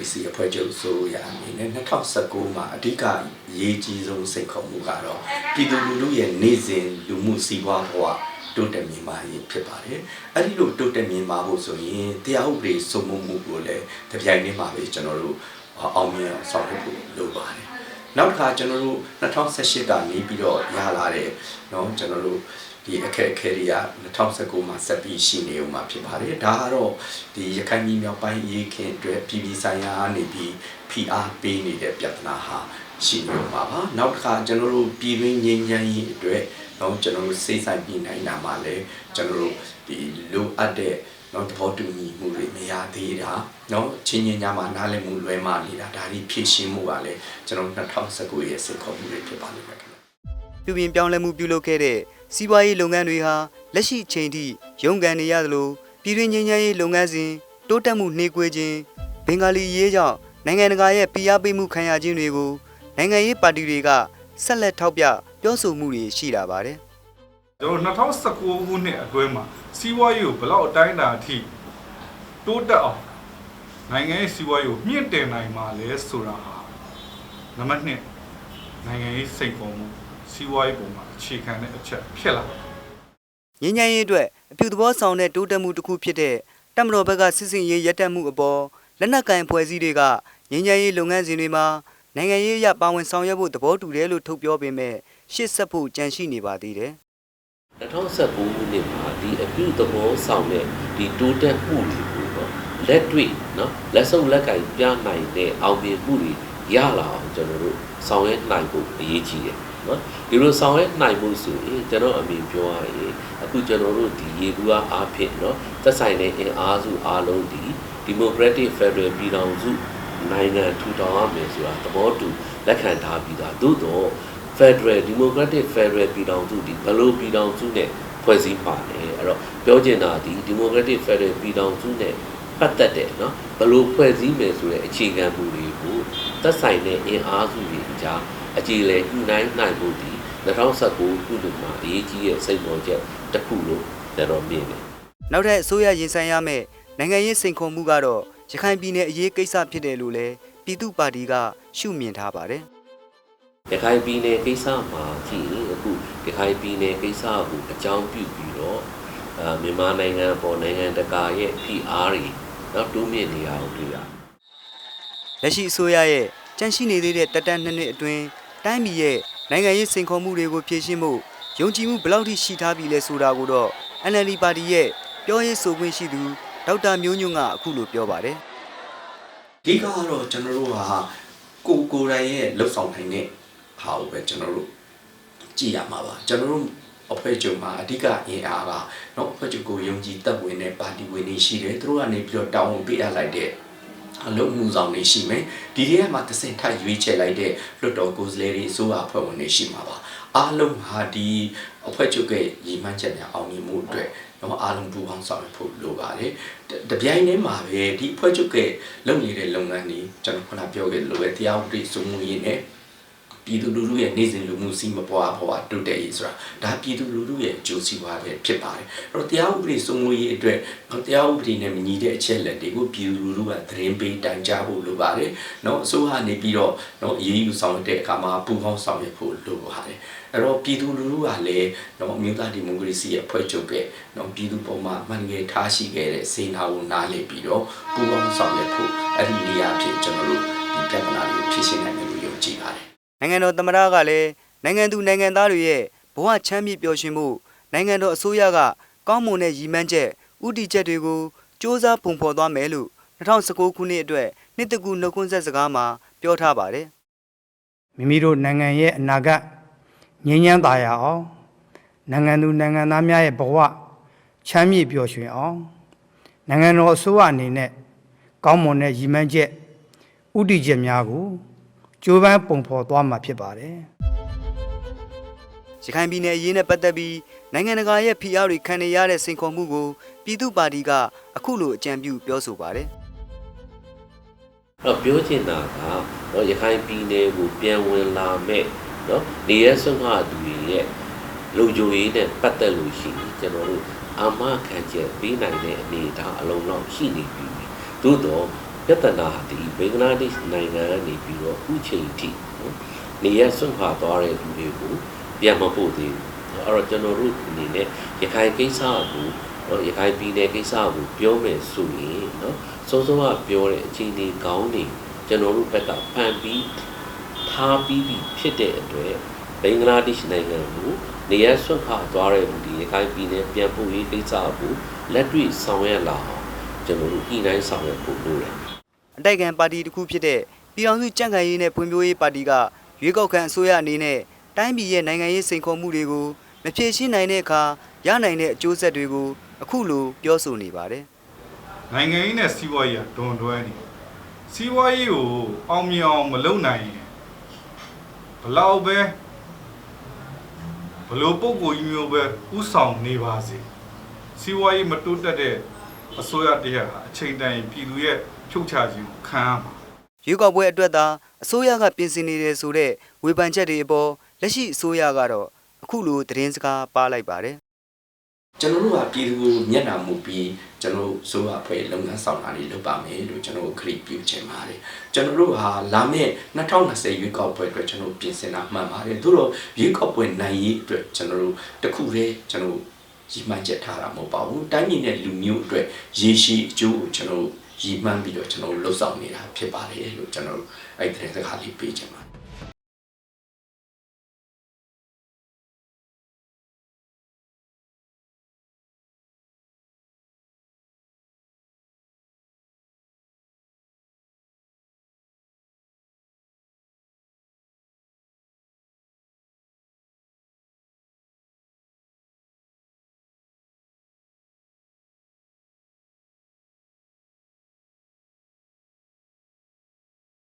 ရေစီအဖွဲ့ချုပ်ဆိုရအနေနဲ့2019မှာအဓိကရေးကြီးဆုံးစိတ်ခေါ်မှုကတော့ပြည်သူလူထုရဲ့နေစဉ်လူမှုစီးပွားဘဝတိုးတက်မြင့်မာရေးဖြစ်ပါတယ်။အဲဒီလိုတိုးတက်မြင့်မာဖို့ဆိုရင်တရားဥပဒေစိုးမိုးမှုကိုလည်းတပြိုင်တည်းမှာပဲကျွန်တော်တို့အောင်မြင်အောင်ဆောင်ရွက်ဖို့လိုပါတယ်။နောက်တစ်ခါကျွန်တော်တို့2018ကနေပြီးတော့ရလာတဲ့เนาะကျွန်တော်တို့ ဒီအခက်အခဲတွေက2019မှာဆက်ပြီးရှိနေဦးမှာဖြစ်ပါတယ်။ဒါကတော့ဒီရခိုင်ပြည်မြောက်ပိုင်းရေးခင်အတွက်ပြည်ပြည်ဆိုင်ရာအနေပြီးဖိအားပေးနေတဲ့ပြဿနာဟာရှိနေဦးမှာပါ။နောက်တစ်ခါကျွန်တော်တို့ပြည်တွင်းငြိမ်းချမ်းရေးအတွက်တော့ကျွန်တော်တို့စိတ်ဆိုင်ပြည်နိုင်တာမှာလည်းကျွန်တော်တို့ဒီလိုအပ်တဲ့နော်သဘောတူညီမှုတွေမရသေးတာနော်ချင်းချင်းညာမှာနားလည်မှုလွဲမှားနေတာဒါတွေဖြည့်ရှင်းမှုကလည်းကျွန်တော်2019ရဲ့စိတ်ခေါ်မှုတွေဖြစ်ပါလိမ့်မယ်ခင်ဗျပြုပြင်ပြောင်းလဲမှုပြုလုပ်ခဲ့တဲ့ စီးပွားရေးလုပ်ငန်းတွေဟာလက်ရှိအချိန်ထိရုန်းကန်နေရသလိုပြည်တွင်းငြိမ်းချမ်းရေးလုပ်ငန်းစဉ်တိုးတက်မှုနှေးကွေးခြင်းဘင်္ဂါလီရေးကြောင့်နိုင်ငံတကာရဲ့ဖိအားပေးမှုခံရခြင်းတွေကိုနိုင်ငံရေးပါတီတွေကဆက်လက်ထောက်ပြပြောဆိုမှုတွေရှိလာပါတယ်ကျွန်တော်2019ခုနှစ်အတွင်းမှာစီးပွားရေးကိုဘယ်လောက်အတိုင်းအတာအထိတိုးတက်အောင်နိုင်ငံရေးစီးပွားရေးကိုမြင့်တင်နိုင်မှာလဲဆိုတာဟာနံပါတ်1နိုင်ငံရေးစိတ်ပေါ်မှု စီးပွားရေးပုံမှာအခြေခံတဲ့အချက်ဖြစ်လာတယ်ငြိမ်းချမ်းရေးအတွက်အပြုသဘောဆောင်တဲ့တိုးတက်မှုတစ်ခုဖြစ်တဲ့တမတော်ဘက်ကစစ်စင်ရေးရပ်တန့်မှုအပေါ်လက်နက်ကင်ဖွဲ့စည်းတွေကငြိမ်းချမ်းရေးလုပ်ငန်းစဉ်တွေမှာနိုင်ငံရေးအရပါဝင်ဆောင်ရွက်ဖို့သဘောတူတယ်လို့ထုတ်ပြောပေမဲ့ရှေ့ဆက်ဖို့ကြံရှိနေပါသေးတယ်2019ခုနှစ်မှာဒီအပြုသဘောဆောင်တဲ့ဒီတိုးတက်မှုတွေကိုတော့လက်တွေ့နော်လက်စုပ်လက်ကင်ပြနိုင်တဲ့အောင်မြင်မှုတွေရလာအောင်ကျွန်တော်တို့ဆောင်ရွက်နိုင်ဖို့အရေးကြီးတယ် နော်ဒီလိုဆောင်ရွက်နိုင်မှုဆိုရင်ကျွန်တော်အမြင်ပြောရရင်အခုကျွန်တော်တို့ဒီရေကူအားအားဖြင့်နော်သက်ဆိုင်တဲ့အင်အားစုအားလုံးဒီ Democratic Federal ပြည်ထောင်စုနိုင်ငံထူထောင်ရမယ်ဆိုတာသဘောတူလက်ခံထားပြီးသားသို့တော့ Federal Democratic Federal ပြည်ထောင်စုဒီဘယ်လိုပြည်ထောင်စုနဲ့ဖွဲ့စည်းပါလဲအဲ့တော့ပြောချင်တာဒီ Democratic Federal ပြည်ထောင်စုနဲ့ပတ်သက်တယ်နော်ဘယ်လိုဖွဲ့စည်းမယ်ဆိုတဲ့အခြေခံမူတွေကိုသက်ဆိုင်တဲ့အင်အားစုတွေအကြား အကြည်လဲညှိနှိုင်းနိုင်ဖို့ဒီ2019ခုနှစ်မှာအရေးကြီးတဲ့စိတ်ပေါ်ချက်တစ်ခုလို့ကျွန်တော်မြင်တယ်နောက်ထပ်အစိုးရရင်ဆိုင်ရမယ့်နိုင်ငံရေးစိန်ခေါ်မှုကတော့ရခိုင်ပြည်နယ်အရေးကိစ္စဖြစ်တယ်လို့လည်းပြည်သူ့ပါတီကရှုမြင်ထားပါတယ်ရခိုင်ပြည်နယ်ကိစ္စမှာကြည့်ရင်အခုရခိုင်ပြည်နယ်ကိစ္စကိုအကြောင်းပြုပြီးတော့အာမြန်မာနိုင်ငံပေါ်နိုင်ငံတကာရဲ့ဖိအားတွေတော့တိုးမြင့်နေအောင်တွေ့ရတယ်လက်ရှိအစိုးရရဲ့ကြန့်ရှိနေသေးတဲ့တက်တန်းနှစ်နှစ်အတွင်း တိုင်းပြည်ရဲ့နိုင်ငံရေးစိန်ခေါ်မှုတွေကိုဖြေရှင်းဖို့ယုံကြည်မှုဘလောက်ထိရှိထားပြီလဲဆိုတာကိုတော့ NLD ပါတီရဲ့ပြောရေးဆိုခွင့်ရှိသူဒေါက်တာမျိုးညွန့်ကအခုလိုပြောပါတယ်။ဒီကတော့ကျွန်တော်တို့ဟာကိုကိုယ်တိုင်ရဲ့လှုပ်ဆောင်နိုင်တဲ့ဟာကိုပဲကျွန်တော်တို့ကြည့်ရမှာပါကျွန်တော်တို့အဖွဲ့ချုပ်မှာအဓိကအင်အားကနော်အဖွဲ့ချုပ်ကိုယုံကြည်တပ်ဝင်တဲ့ပါတီဝင်တွေရှိတယ်သူတို့ကနေပြီးတော့တာဝန်ပေးအပ်လိုက်တဲ့ အလုံးမှုဆောင်တွေရှိမယ်ဒီထဲမှာတစ်စင်ထပ်ရွေးချယ်လိုက်တဲ့လွတ်တော်ကိုယ်စားလှယ်တွေအစိုးရအဖွဲ့ဝင်တွေရှိမှာပါအားလုံးဟာဒီအဖွဲ့ချုပ်ရဲ့ရည်မှန်းချက်များအောင်မြင်မှုအတွက်တော့အားလုံးပူးပေါင်းဆောင်ရွက်ဖို့လိုပါတယ်တတပြိုင်တည်းမှာပဲဒီအဖွဲ့ချုပ်ရဲ့လုပ်နေတဲ့လုပ်ငန်းတွေကျွန်တော်ခုနပြောခဲ့လိုပဲတရားဥပဒေစိုးမိုးရေးနဲ့ ပြည်သူလူထုရဲ့နေစဉ်လူမှုစီးမပွားဘဝတိုးတက်ရေးဆိုတာဒါပြည်သူလူထုရဲ့အကျိုးစီးပွားပဲဖြစ်ပါတယ်အဲ့တော့တရားဥပဒေစိုးမိုးရေးအတွက်တော့တရားဥပဒေနဲ့မညီတဲ့အချက်လက်တွေကိုပြည်သူလူထုကသတင်းပေးတိုင်ကြားဖို့လိုပါတယ်เนาะအစိုးရနေပြီးတော့เนาะအရေးယူဆောင်တဲ့အခါမှာပူးပေါင်းဆောင်ရွက်ဖို့လိုပါတယ်အဲ့တော့ပြည်သူလူထုကလည်းเนาะအမျိုးသားဒီမိုကရေစီရဲ့ဖွဲ့ချုပ်ရဲ့เนาะပြည်သူပေါ်မှာမှန်ငယ်ထားရှိခဲ့တဲ့စေနာကိုနားလည်ပြီးတော့ပူးပေါင်းဆောင်ရွက်ဖို့အဲ့ဒီနေရာဖြစ်ကျွန်တော်တို့ဒီပြဿနာတွေကိုဖြေရှင်းနိုင်မယ်လို့ယုံကြည်ပါတယ် နိုင်ငံတော်သမ္မတကလည်းနိုင်ငံသူနိုင်ငံသားတွေရဲ့ဘဝချမ်းမြေ့ပျော်ရွှင်မှုနိုင်ငံတော်အစိုးရကကောင်းမွန်တဲ့ရည်မှန်းချက်ဥတီချက်တွေကိုစ조사ပုံဖော်သွားမယ်လို့2019ခုနှစ်အတွက်နှစ်တကူနှုတ်ခွန်းဆက်စကားမှာပြောထားပါတယ်မိမိတို့နိုင်ငံရဲ့အနာဂတ်ငြိမ်းချမ်းသာရအောင်နိုင်ငံသူနိုင်ငံသားများရဲ့ဘဝချမ်းမြေ့ပျော်ရွှင်အောင်နိုင်ငံတော်အစိုးရအနေနဲ့ကောင်းမွန်တဲ့ရည်မှန်းချက်ဥတီချက်များကို ကြိုးပမ်းပုံဖော်သွားမှာဖြစ်ပါတယ်ရခိုင်ပြည်နယ်အရေးနဲ့ပတ်သက်ပြီးနိုင်ငံတကာရဲ့ဖိအားတွေခံနေရတဲ့စိန်ခေါ်မှုကိုပြည်သူ့ပါတီကအခုလိုအကြံပြုပြောဆိုပါတယ်အဲ့တော့ပြောချင်တာကတော့ရခိုင်ပြည်နယ်ကိုပြန်ဝင်လာမဲ့နော်နေရဆုံးခသူတွေရဲ့လုံခြုံရေးနဲ့ပတ်သက်လို့ရှိရင်ကျွန်တော်တို့အာမခံချက်ပေးနိုင်တဲ့အနေအထားအလုံးလောက်ရှိနေပြီသို့တော့ ပြဿနာဒီဘင်္ဂလားဒေ့ရှ်နိုင်ငံကနေပြီးတော့အခုချိန်ထိနော်နေရဆွန့်ခွာသွားတဲ့လူတွေကိုပြန်မပို့သေးဘူးအဲ့တော့ကျွန်တော်တို့အနေနဲ့ရခိုင်ကိစ္စကိုနော်ရခိုင်ပြည်နယ်ကိစ္စကိုပြောမယ်ဆိုရင်နော်စောစောကပြောတဲ့အခြေအနေကောင်းနေကျွန်တော်တို့ဘက်ကဖန်ပြီးထားပြီးပြီဖြစ်တဲ့အတွက်ဘင်္ဂလားဒေ့ရှ်နိုင်ငံကိုနေရဆွန့်ခွာသွားတဲ့လူတွေရခိုင်ပြည်နယ်ပြန်ပို့ရေးကိစ္စကိုလက်တွေ့ဆောင်ရွက်လာအောင်ကျွန်တော်တို့ညှိနှိုင်းဆောင်ရွက်ဖို့လိုတယ် အတိုက်ခံပါတီတစ်ခုဖြစ်တဲ့ပြည်အောင်စုကြံ့ခိုင်ရေးနဲ့ဖွံ့ဖြိုးရေးပါတီကရွေးကောက်ခံအစိုးရအနေနဲ့တိုင်းပြည်ရဲ့နိုင်ငံရေးစိန်ခေါ်မှုတွေကိုမဖြေရှင်းနိုင်တဲ့အခါရနိုင်တဲ့အကျိုးဆက်တွေကိုအခုလိုပြောဆိုနေပါတယ်နိုင်ငံရေးနဲ့စီးပွားရေးကဒွန်တွဲနေစီးပွားရေးကိုအောင်မြင်အောင်မလုပ်နိုင်ရင်ဘလောက်ပဲဘလို့ပုံကိုကြီးမျိုးပဲဥဆောင်နေပါစေစီးပွားရေးမတိုးတက်တဲ့အစိုးရတရက်ဟာအချိန်တန်ရင်ပြည်သူရဲ့ ဖြုတ်ချခြင်းကိုခံရမှာရွေးကောက်ပွဲအတွက်သာအစိုးရကပြင်ဆင်နေတယ်ဆိုတဲ့ဝေဖန်ချက်တွေအပေါ်လက်ရှိအစိုးရကတော့အခုလိုသတင်းစကားပါလိုက်ပါတယ်ကျွန်တော်တို့ကပြည်သူကိုမျက်နှာမူပြီးကျွန်တော်တို့ဆိုအဖွဲလုပ်ငန်းဆောင်တာတွေလုပ်ပါမယ်လို့ကျွန်တော်တို့ခရီးပြုချင်ပါတယ်ကျွန်တော်တို့ဟာလာမယ့်2020ရွေးကောက်ပွဲအတွက်ကျွန်တော်တို့ပြင်ဆင်တာမှန်ပါတယ်သို့တော့ရွေးကောက်ပွဲနိုင်ရေးအတွက်ကျွန်တော်တို့တခုတည်းကျွန်တော်တို့ရည်မှန်းချက်ထားတာမဟုတ်ပါဘူးတိုင်းပြည်နဲ့လူမျိုးအတွက်ရေရှည်အကျိုးကိုကျွန်တော်တို့ ရည်မှန်းပြီးတော့ကျွန်တော်တို့လှုပ်ဆောင်နေတာဖြစ်ပါတယ်လို့ကျွန်တော်တို့အဲ့ဒီသတင်းစကားလေးပေးချင်ပါတယ်